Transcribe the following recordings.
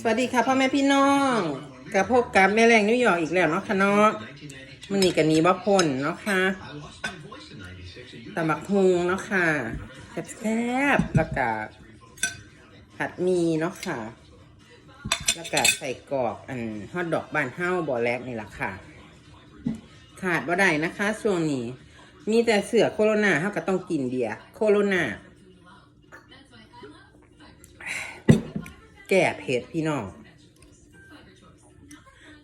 สวัสดีค่ะพ่อแม่พี่น้องกับพบกับแม่แรงนิวยอร์กอีกแล้วเนาะค่ะเนาะมันนี่กันนี้บ่พ่นเนาะค่ะตำบักฮุงเนาะค่ะแซ่บๆแล้วก็ผัดมีเนาะค่ะ แล้วก็ใส่กรอกอันฮอทดอกบานเฮ้าบ่อแรกนี่แหละค่ะ ขาดว่ได้นะคะช่วงนี้ มีแต่เสือโคโรนาเขาก็ต้องกินเบียร์โคโรนา แก่เผ็ดพี่น้อง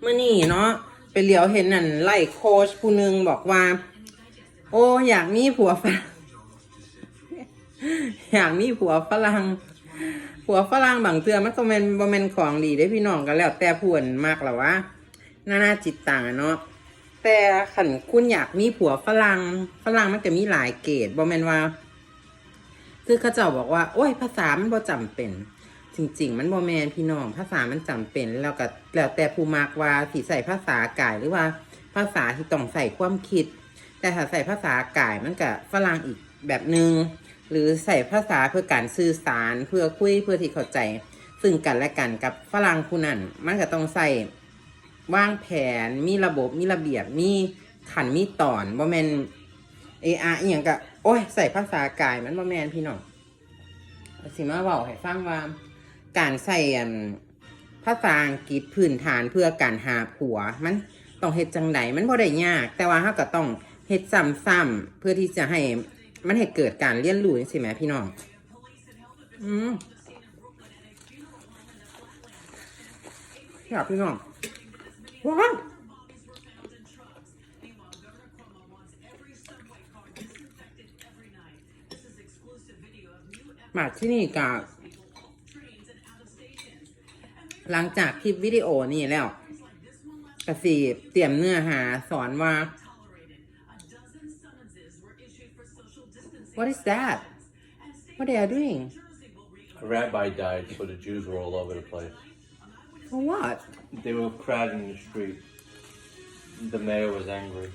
เมื่อนี่เนาะไปเหลียวเห็นนั่นไล่โค้ชผู้หนึงบอกว่า โอ้อยากมีผัวฝรั่งอยากมีผัวฝรั่งผัวฝรั่งบางเตือมันก็เป็นบ่แมนของดีได้พี่น้องกันแล้วแต่ผวนมากหรอวะนานาจิตต่างเนาะแต่ขันคุณอยากมีผัวฝรั่งฝรั่งมันจะมีหลายเกรดบ่แมนว่า คือเขาเจ้าบอกว่า โอ้ยภาษามันบ่จำเป็น จริง ๆ มันบ่แมนพี่น้องภาษามันจำเป็นแล้วก็แล้วแต่ผู้มักว่าสิใส่ภาษากายหรือว่าภาษาที่ต้องใส่ความคิด แต่ถ้าใส่ภาษากายมันก็ฝรั่งอีกแบบหนึง่งหรือใส่ภาษาเพื่อการสื่อสารเพื่อคุยเพื่อที่เข้าใจ ซึ่งกันและกันกับฝรั่งผู้นั้นมันก็ต้องใส่วางแผนมีระบบมีระเบียบมีขันมีตอนบ่แมนเออาอย่างก็โอ้ย ใส่ภาษากายมันบ่แมนพี่น้องสิมาบอกให้ฟังว่า การใส่ภาษาอังกฤษพื้นฐานเพื่อการหาผัว มันต้องเฮ็ดจังไดมันบ่ได้ยาก แต่ว่าเฮาก็ต้องเฮ็ดซ้ำๆเพื่อที่จะให้มันให้เกิดการเรียนรู้จังซี่แหมพี่น้องอืมอยากพี่น้องว้าวมาที่นี่กับ หลังจากคลิปวิดีโอนี่แล้วกระสีเตรียมเนื้อหาสอนว่า What is that What they are doing A rabbi died, so the Jews were all over the place. For what They were crowding the street. The mayor was angry.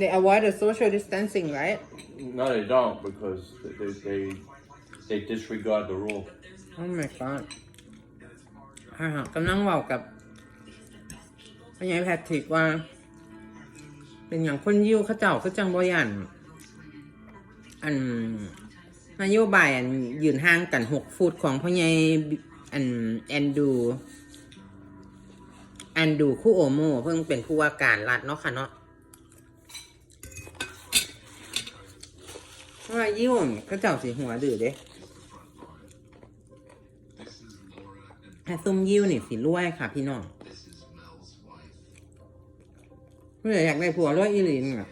They avoid the social distancing right No, they don't because they they, they disregard the rule. Oh my god ฮ่าฮะกำลังเว่ากับพญายแพทริกว่า เป็นอย่างคนยิวเขาเจ้าเขาจังบยันอันนโยบายอันยืนห่างกันหกฟุตของพ่อใหญ่อันแอนดูแอนดูคู่โอโมเพิ่งเป็นผู้ว่าการรัฐเนาะค่ะเนาะว่ายิวนี่เขาเจ้าสีหัวดื้อเด้ ถ้าซุ่มยิ้วนี่สิรวยค่ะ พี่น้องเพื่ออยากได้ผัวรวยอีหลินอะ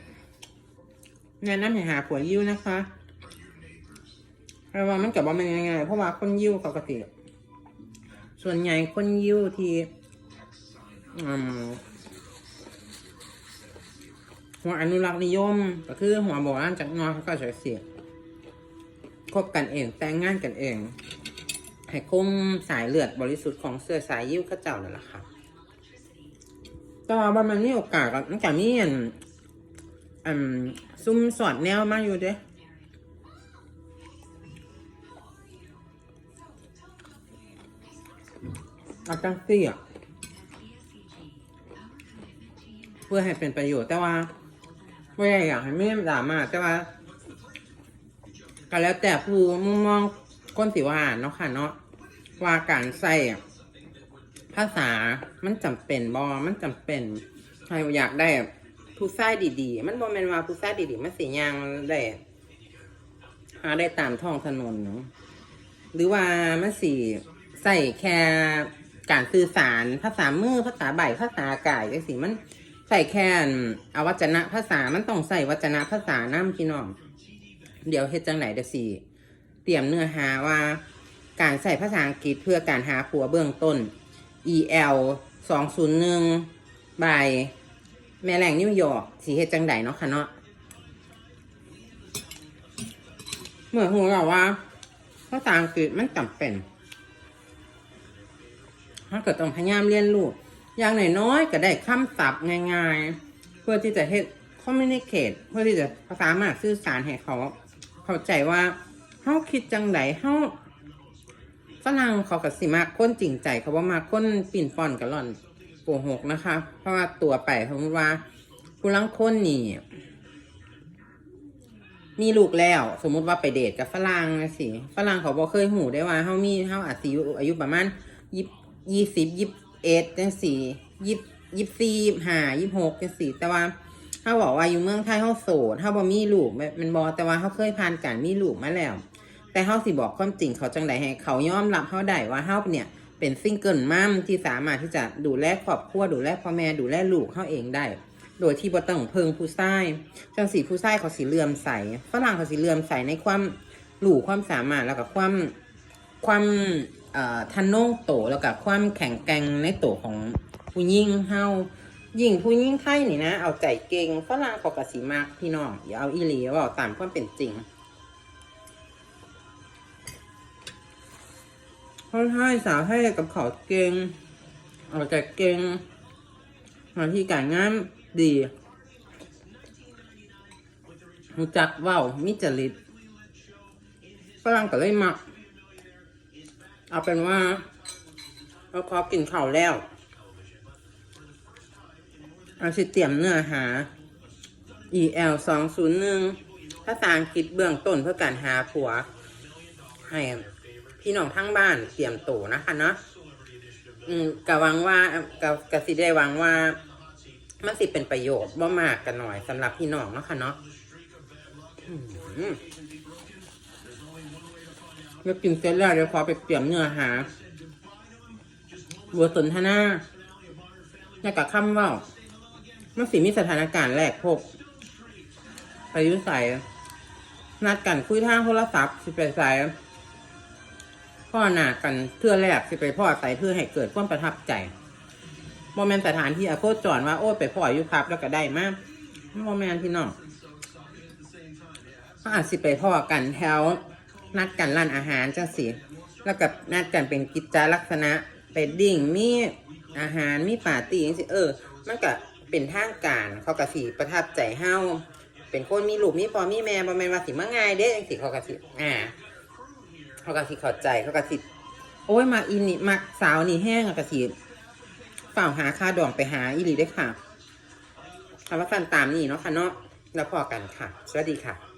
แนะนำให้หาผัวยิ้วนะคะเพราะว่ามันกับว่ามันยังไงเพราะว่าคนยิ้วปกติส่วนใหญ่คนยิ้วที่อืมหัวอนุรักษ์นิยม ก็คือหัวโบราณจากนอกเขาก็ใช้เสียคบกันเองแต่งงานกันเอง ให้คงสายเลือดบริสุทธิ์ของเสื้อสายยิ้วข้าเจ้านั่นแหละค่ะแต่ว่ามันมีโอกาสกับตั้งแต่มีอันอันซุ่มสอดแนวมาอยู่เด้อาจังซี่อะเพื่อให้เป็นประโยชน์แต่ว่าไม่ได้อยากให้ไม่ดราม่าแต่ว่าก็แล้วแต่ผู้มุมมอง คนสิว่าเนาะค่ะเนาะว่าการใส่ภาษามันจำเป็นบอมันจำเป็นใครอยากได้ผู้ชายดีๆ มันบอแมนว่าผู้ชายดีๆมันสียางได้หาได้ตามท้องถนนเนาะหรือว่ามันสีใส่แค่การสื่อสารภาษามือภาษาใบภาษากายจังสิมันใส่แค่อวัจนะภาษามันต้องใส่วัจนะภาษาน้ำพี่น้อง เดี๋ยวเฮ็ดจังไหนเดี๋ยวสิ เตรียมเนื้อหาว่า การใส่ภาษาอังกฤษเพื่อการหาผัวเบื้องต้น EL 201บายแม่แหล่งนิวยอร์กสีเฮ็ดจังไดเนาะค่ะเนาะเมื่อหูเราว่าภาษาอังกฤษมันจำเป็นถ้าเกิดต้องพยายามเรียนรู้อย่างน้อยๆก็ได้คำศัพท์ง่าย ๆ เพื่อที่จะเฮ็ด communicate เพื่อที่จะภาษามารถสื่อสารให้เขา เข้าใจว่า เขาคิดจังไดเขาฝรั่งเขากับสิมากค้นจริงใจเขาว่ามาค้นปิ่นป่อนกับหล่อนโกหกนะคะ เพราะว่าตัวไปสมมติว่าผู้ลังค้นนี่มีลูกแล้ว สมมุติว่าไปเดทกับฝรั่งนะสิฝรั่งเขาบอกเคยหูได้ว่าเฮามีเฮาอาจสิอยู่อายุประมาณยี่ยี่สิบยี่เอ็ดจังสี่ยี่ยี่สี่ยี่ห้ายี่หกจังสี่แต่ว่าเขาบอกว่าอยู่เมืองไทยเขาโสดเขาบ่มีลูกม่มันบอแต่ว่าเขาเคยผ่านการมีลูกมาแล้ว แต่เขาสิบอกความจริงเขาจังใดให้เขายอมรับเขาได้ว่าเขาเนี่ยเป็นซิงเกิลมัมที่สามารถที่จะดูแลครอบครัวดูแลพ่อแม่ดูแลลูกเขาเองได้ โดยที่บ่ต้องเพิงผู้ชายจังสีผู้ชายเขาสิเลื่อมใสฝรั่งเขาสิเลื่อมใสในความหลู่ความสามารถแล้วก็ความความเอ่อทันโนงโตแล้วก็ความแข็งแกร่งในโตของผู้หญิงเฮายิ่งผู้หญิงไทยนี่นะ เอาใจเก่งฝรั่งเขาก็สิมากพี่น้องอย่าเอาอีหลีเว่าตามความเป็นจริง คนไทยสาวไทยกับเขาเก่งเอาใจเก่งหน้าที่การงานดีรู้จักว้ามิจริตฝรั่งก็เลยมัก เอาเป็นว่าเราพอกินข้าวแล้วเอาสิเตรียมเนื้อหา EL สองศูนย์หนึ่งภาษาอังกฤษเบื้องต้นเพื่อการหาผัวให้ พี่น้องทั้งบ้านเตรียมตัวนะคะเนาะอืมกะหวังว่ากะกะสิได้หวังว่า มันสิเป็นประโยชน์บ่มากกันหน่อยสำหรับพี่น้องเนาะค่ะเนาะอืมแล้วกินเสร็จแล้วเดี๋ยวขอไปเตรียมเนื้อหาบทสนทนาแล้วกับคำว่ามันสิมีสถานการณ์แรกพบไปยุ่ใส่นัดกันคุยทางโทรศัพท์สิไปใส่ พ่อหนากันเทื่อแรกสิไปพ่อใส่เพื่อให้เกิดความประทับใจโมเมนต์สถานที่อโคจรว่าโอ้ไปพ่ออยู่ครับแล้วก็ได้มากโมเมนต์พี่น้องเขาอาจสิไปพ่อกันแถวนัดกันร้านอาหารจังสิแล้วกับนัดกันเป็นกิจจาลักษณะไปดิ่งมีอาหารมีปาร์ตี้จังสิเออ มันก็เป็นทางการเขากะสิประทับใจเฮาเป็นคนมีลูกมีพ่อมีแม่บ่แม่นว่าสิมาง่ายเด้จังสิเขากะสิอ่า เขากะสิเข้าใจเขากะสิโอ้ยมาอินนี่มาสาวนี่แห้งอะกะสิฝ่าหาค่าดองไปหาอีหลีได้ค่ะคำว่าสันตามนี่เนาะค่ะเนาะแล้วพอกันค่ะ สวัสดีค่ะ